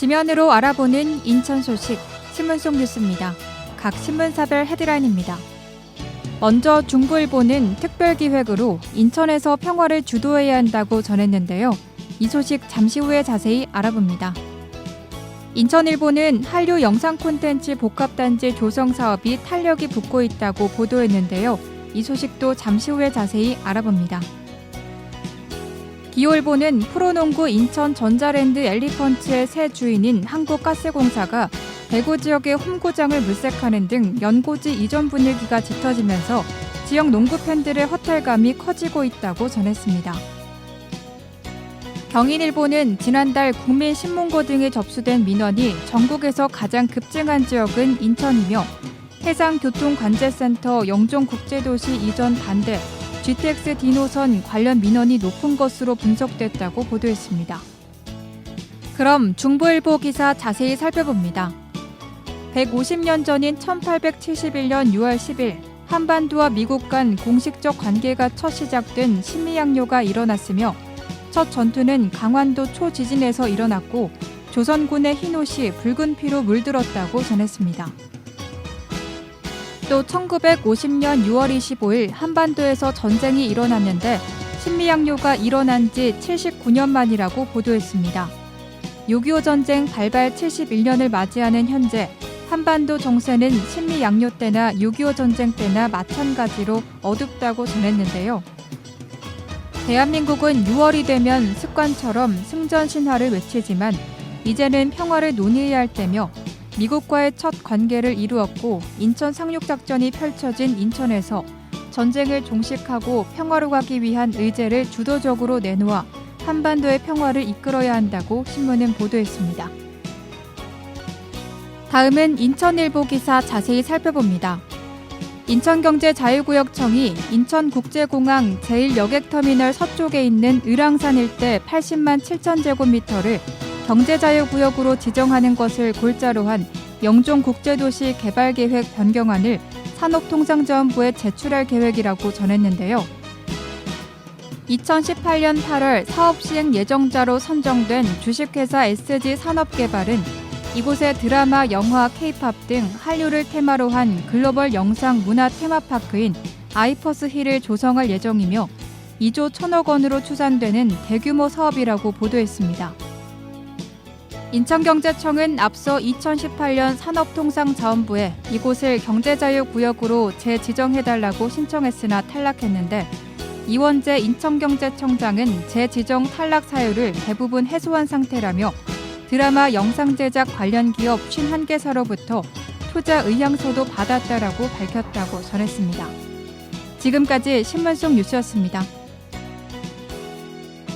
지면으로 알아보는 인천 소식 신문 속 뉴스입니다. 각 신문사별 헤드라인입니다. 먼저 중부일보는 특별기획으로 인천에서 평화를 주도해야 한다고 전했는데요. 이 소식 잠시 후에 자세히 알아봅니다. 인천일보는 한류 영상 콘텐츠 복합단지 조성 사업이 탄력이 붙고 있다고 보도했는데요. 이 소식도 잠시 후에 자세히 알아봅니다. 기올보는 프로농구 인천 전자랜드 엘리펀츠의 새 주인인 한국가스공사가 대구 지역의 홈구장을 물색하는 등 연고지 이전 분위기가 짙어지면서 지역 농구 팬들의 허탈감이 커지고 있다고 전했습니다. 경인일보는 지난달 국민신문고 등에 접수된 민원이 전국에서 가장 급증한 지역은 인천이며 해상교통관제센터 영종국제도시 이전 반대 GTX 디노선 관련 민원이 높은 것으로 분석됐다고 보도했습니다. 그럼 중부일보 기사 자세히 살펴봅니다. 150년 전인 1871년 6월 10일 한반도와 미국 간 공식적 관계가 첫 시작된 신미양요가 일어났으며 첫 전투는 강원도 초지진에서 일어났고 조선군의 흰옷이 붉은 피로 물들었다고 전했습니다. 또 1950년 6월 25일 한반도에서 전쟁이 일어났는데 신미양요가 일어난 지 79년 만이라고 보도했습니다. 6.25 전쟁 발발 71년을 맞이하는 현재 한반도 정세는 신미양요 때나 6.25 전쟁 때나 마찬가지로 어둡다고 전했는데요. 대한민국은 6월이 되면 습관처럼 승전 신화를 외치지만 이제는 평화를 논의해야 할 때며 미국과의 첫 관계를 이루었고 인천 상륙작전이 펼쳐진 인천에서 전쟁을 종식하고 평화로 가기 위한 의제를 주도적으로 내놓아 한반도의 평화를 이끌어야 한다고 신문은 보도했습니다. 다음은 인천일보 기사 자세히 살펴봅니다. 인천경제자유구역청이 인천국제공항 제1여객터미널 서쪽에 있는 을왕산 일대 80만 7천 제곱미터를 경제자유구역으로 지정하는 것을 골자로 한 영종국제도시 개발계획 변경안을 산업통상자원부에 제출할 계획이라고 전했는데요. 2018년 8월 사업 시행 예정자로 선정된 주식회사 SG 산업개발은 이곳에 드라마, 영화, 케이팝 등 한류를 테마로 한 글로벌 영상 문화 테마파크인 아이퍼스 힐을 조성할 예정이며 2조 1천억 원으로 추산되는 대규모 사업이라고 보도했습니다. 인천경제청은 앞서 2018년 산업통상자원부에 이곳을 경제자유구역으로 재지정해달라고 신청했으나 탈락했는데 이원재 인천경제청장은 재지정 탈락 사유를 대부분 해소한 상태라며 드라마 영상 제작 관련 기업 51개사로부터 투자 의향서도 받았다라고 밝혔다고 전했습니다. 지금까지 신문 속 뉴스였습니다.